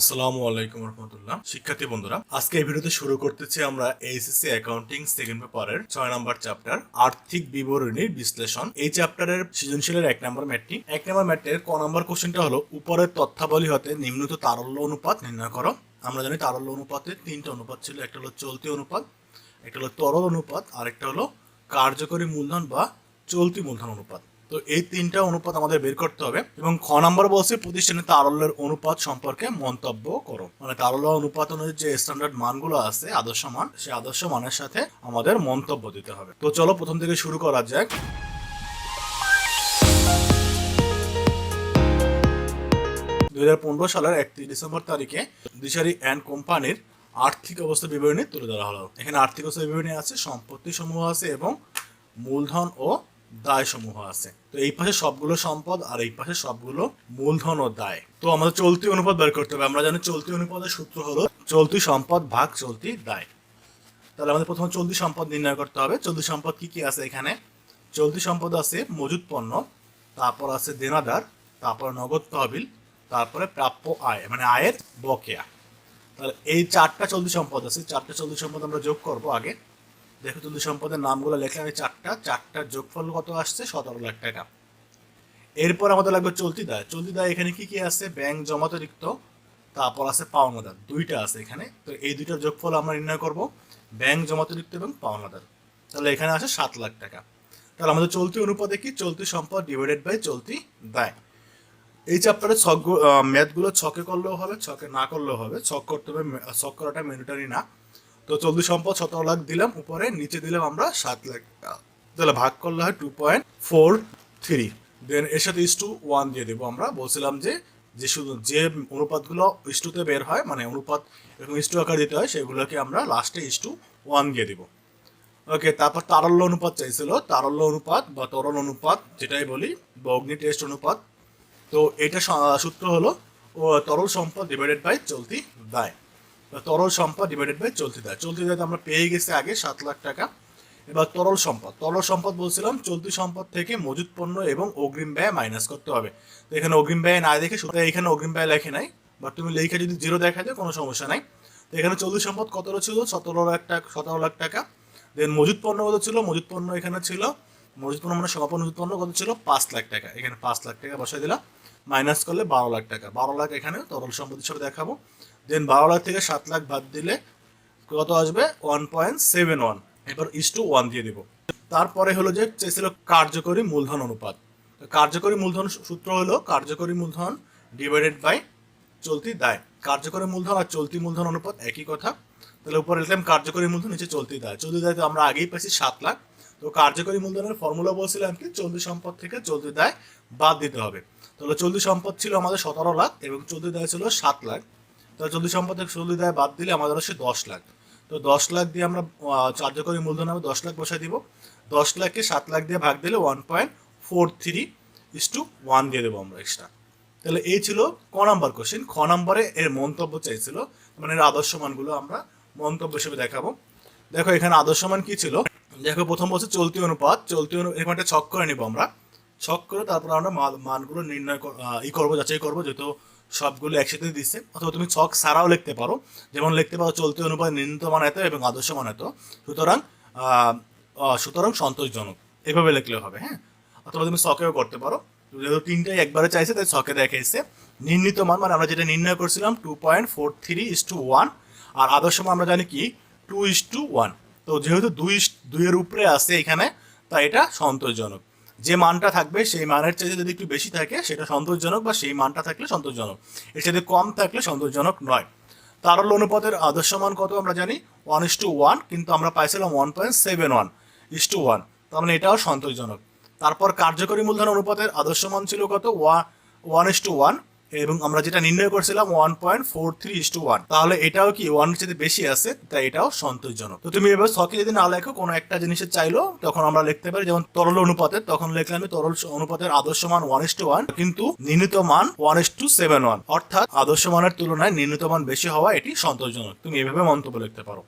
আসসালামু আলাইকুম রহমতুল্লাহ। শিক্ষার্থী বন্ধুরা, আজকে এই ভিডিওতে শুরু করতেছি আমরা এইচএসসি অ্যাকাউন্টিং সেকেন্ড পেপারের ছয় নম্বর চ্যাপ্টার আর্থিক বিবরণীর বিশ্লেষণ। এই চ্যাপ্টারের সৃজনশীলের এক নম্বর ম্যাটটি। এক নম্বর ম্যাটের ক নম্বর কোশ্চেনটা হলো, উপরের তথ্যাবলী হতে নিম্নত তারল্য অনুপাত নির্ণয় করো। আমরা জানি তারল্য অনুপাতে তিনটা অনুপাত ছিল, একটা হলো চলতি অনুপাত, একটা হলো তরল অনুপাত আর একটা হলো কার্যকরী মূলধন বা চলতি মূলধন অনুপাত। তো এই তিনটা অনুপাত আমাদের বের করতে হবে এবং খ নম্বর বলছে প্রতিষ্ঠানে তারল্যের অনুপাত সম্পর্কে মন্তব্য করো। মানে তারল্য অনুপাত অনুযায়ী যে স্ট্যান্ডার্ড মানগুলো আছে, আদর্শ মান, সেই আদর্শ মানের সাথে আমাদের মন্তব্য দিতে হবে। তো চলো প্রথম থেকে শুরু করা যাক। দু হাজার পনেরো সালের একত্রিশ ডিসেম্বর তারিখে দিশারি অ্যান্ড কোম্পানির আর্থিক অবস্থা বিবরণী তুলে ধরা হলো। এখানে আর্থিক অবস্থা বিবরণী আছে, সম্পত্তি সমূহ আছে এবং মূলধন ও দায় সমূহ আছে। তো এই পাশে সবগুলো সম্পদ আর এই পাশে সবগুলো মূলধন ও দায়। তো আমাদের চলতি অনুপাত বের করতে হবে। আমরা জানি চলতি অনুপাতের সূত্র হলো চলতি সম্পদ ভাগ চলতি দায়। তাহলে আমাদের প্রথমে চলতি সম্পদ নির্ণয় করতে হবে। চলতি সম্পদ কি কি আছে এখানে? চলতি সম্পদ আছে মজুদ পণ্য, তারপর আছে দেনাদার, তারপর নগদ তহবিল, তারপরে প্রাপ্য আয় মানে আয়ের বকেয়া। তাহলে এই চারটা চলতি সম্পদ আছে। চারটা চলতি সম্পদ আমরা যোগ করব আগে। দেখো চলতি সম্পদের নামগুলো লেখা আমি চারটা। চারটার যোগফল কত আসছে? সতেরো লাখ টাকা। এরপর আমাদের লাগবে চলতি দায়। চলতি দায় এখানে কি কি আছে? ব্যাংক জমাতিরিক্ত তারপর আছে পাওনাদার। দুইটা আছে এখানে। তো এই দুইটার যোগফল আমরা নির্ণয় করব। ব্যাংক জমাতিরিক্ত এবং পাওনাদার। তাহলে এখানে আছে সাত লাখ টাকা। তাহলে আমাদের চলতি অনুপাতে কি? চলতি সম্পদ ডিভাইডেড বাই চলতি দায়। এই চ্যাপ্টারে ছক ম্যাথগুলো ছকে করলেও হবে, ছকে না করলেও হবে। ছক করতে হবে, ছক করাটা ম্যান্ডেটারি না। তো চলতি সম্পদ সতেরো লাখ দিলাম, উপরে নিচে দিলাম আমরা সাত লাখ তাহলে ভাগ করলে হয় two point four three then এর সাথে ইস টু ওয়ান দিয়ে দেবো আমরা। বলছিলাম যে যে শুধু যে অনুপাতগুলো ইস টুতে বের হয় মানে অনুপাত এরকম ইস টু আকার দিতে হয়, সেগুলোকে আমরা লাস্টে ইস টু ওয়ান দিয়ে দিব। ওকে তারপর তারল্য অনুপাত চাইছিল। তারল্য অনুপাত বা তরল অনুপাত, যেটাই বলি, বা অগ্নি টেস্ট অনুপাত। তো এটা সূত্র হলো তরল সম্পদ ডিভাইডেড বাই চলতি দায় তরল সম্পদ ডিভাইডেড বাই চলতি দায়। চলতি দায় আমরা পেয়ে গেছি আগে সাত লাখ টাকা। এবার তরল সম্পদ। তরল সম্পদ বলছিলাম, চলতি সম্পদ থেকে মজুদ পণ্য এবং অগ্রিম ব্যয় মাইনাস করতে হবে। তো এখানে অগ্রিম ব্যয় না দেখে শুধু এখানে অগ্রিম ব্যয় লেখে নাই বাট তুমি লেখে যদি জিরো দেখা যায়, কোনো সমস্যা নাই। তো এখানে চলতি সম্পদ কতটা ছিল? সতেরো লাখ টাকা, সতেরো লাখ টাকা। দেন মজুদ পণ্য কত ছিল? মজুদ পণ্য এখানে ছিল মজুদ পণ্য মানে সমাপন মজুদ পণ্য কত ছিল? পাঁচ লাখ টাকা। এখানে পাঁচ লাখ টাকা বসাই দিলাম মাইনাস করলে বারো লাখ টাকা। বারো লাখ এখানে তরল সম্পদ হিসাবে দেখাবো। দেন বারো লাখ থেকে সাত লাখ বাদ দিলে কত আসবে? ওয়ান পয়েন্ট সেভেন ওয়ান এবার ইস টু ওয়ান দিয়ে দেবো। তারপরে হলো যে চেয়েছিল কার্যকরী মূলধন অনুপাত। কার্যকরী মূলধন সূত্র হলো কার্যকরী মূলধন ডিভাইডেড বাই চলতি দায়। কার্যকরী মূলধন আর চলতি মূলধন অনুপাত একই কথা। তাহলে উপরে লিখলাম কার্যকরী মূলধন, নিচে চলতি দায়। চলতি দায় তো আমরা আগেই পেয়েছি সাত লাখ। তো কার্যকরী মূলধনের ফর্মুলা বলছিলাম কি? চলতি সম্পদ থেকে চলতি দায় বাদ দিতে হবে। তাহলে চলতি সম্পদ ছিল আমাদের সতেরো লাখ এবং চলতি দায় ছিল সাত লাখ। তো চলতি সম্পদ থেকে চলতি দায় বাদ দিলে আমাদের হচ্ছে দশ লাখ। তো দশ লাখ দিয়ে আমরা কার্যকরী মূলধন হবে দশ লাখ বসাই দিব। দশ লাখকে সাত লাখ দিয়ে ভাগ দিলে one point four three is to one দিয়ে দেবো আমরা এক্সট্রা তাহলে এই ছিল ক নাম্বার কোশ্চেন খ নম্বরে এর মন্তব্য চাইছিল মানে এর আদর্শ মানগুলো আমরা মন্তব্য হিসেবে দেখাবো। দেখো, এখানে আদর্শ মান কি ছিল? দেখো, প্রথম বলছে চলতি অনুপাত, চলতি অনু এরকম একটা ছক করে নেব আমরা। ছক করে তারপর আমরা মান- মানগুলো নির্ণয় ই করব, যাচাই করব, যেহেতু সবগুলো একসাথে দিচ্ছে অথবা তুমি ছক ছাড়াও লিখতে পারো। যেমন লিখতে পারো, চলতি অনুপাত নির্ণীত মান এত এবং আদর্শ মান এত। সুতরাং সুতরাং সন্তোষজনক। এভাবে লিখলে হবে হ্যাঁ? অথবা তুমি ছকেও করতে পারো। যেহেতু তিনটাই একবারে চাইছে, তাই ছকে দেখাইছে। নির্ণীত মান মানে আমরা যেটা নির্ণয় করছিলাম two point four three is to one আর আদর্শ মান আমরা জানি কি? টু ইস টু ওয়ান তো যেহেতু দুই, দুইয়ের উপরে আছে এখানে, তাই এটা সন্তোষজনক। যে মানটা থাকবে, সেই মানের চেয়ে যদি একটু বেশি থাকে, সেটা সন্তোষজনক বা সেই মানটা থাকলে সন্তোষজনক। এর সাথে কম থাকলে সন্তোষজনক নয়। তারল অনুপাতের আদর্শ মান কত আমরা জানি? ওয়ান ইস টু ওয়ান কিন্তু আমরা পাইছিলাম one point seven one is to one তার মানে এটাও সন্তোষজনক। তারপর কার্যকরী মূলধন অনুপাতের আদর্শ মান ছিল কত? ওয়া ওয়ান ইস টু ওয়ান এবং আমরা যেটা নির্ণয় করছিলাম one point four three is to one তাহলে এটাও কি ওয়ান যদি বেশি আছে? তাই এটাও সন্তোষজনক। তো তুমি এবার ছকে যদি না লেখো, কোনো একটা জিনিসের চাইলো, তখন আমরা লিখতে পারি, যেমন তরল অনুপাতের তখন লিখলাম আমি তরল অনুপাতের আদর্শ মান ওয়ান ইস টু ওয়ান কিন্তু নির্ণীত মান one is to seven one অর্থাৎ আদর্শ মানের তুলনায় নির্ণীত মান বেশি হওয়া এটি সন্তোষজনক। তুমি এভাবে মন্তব্য লিখতে পারো।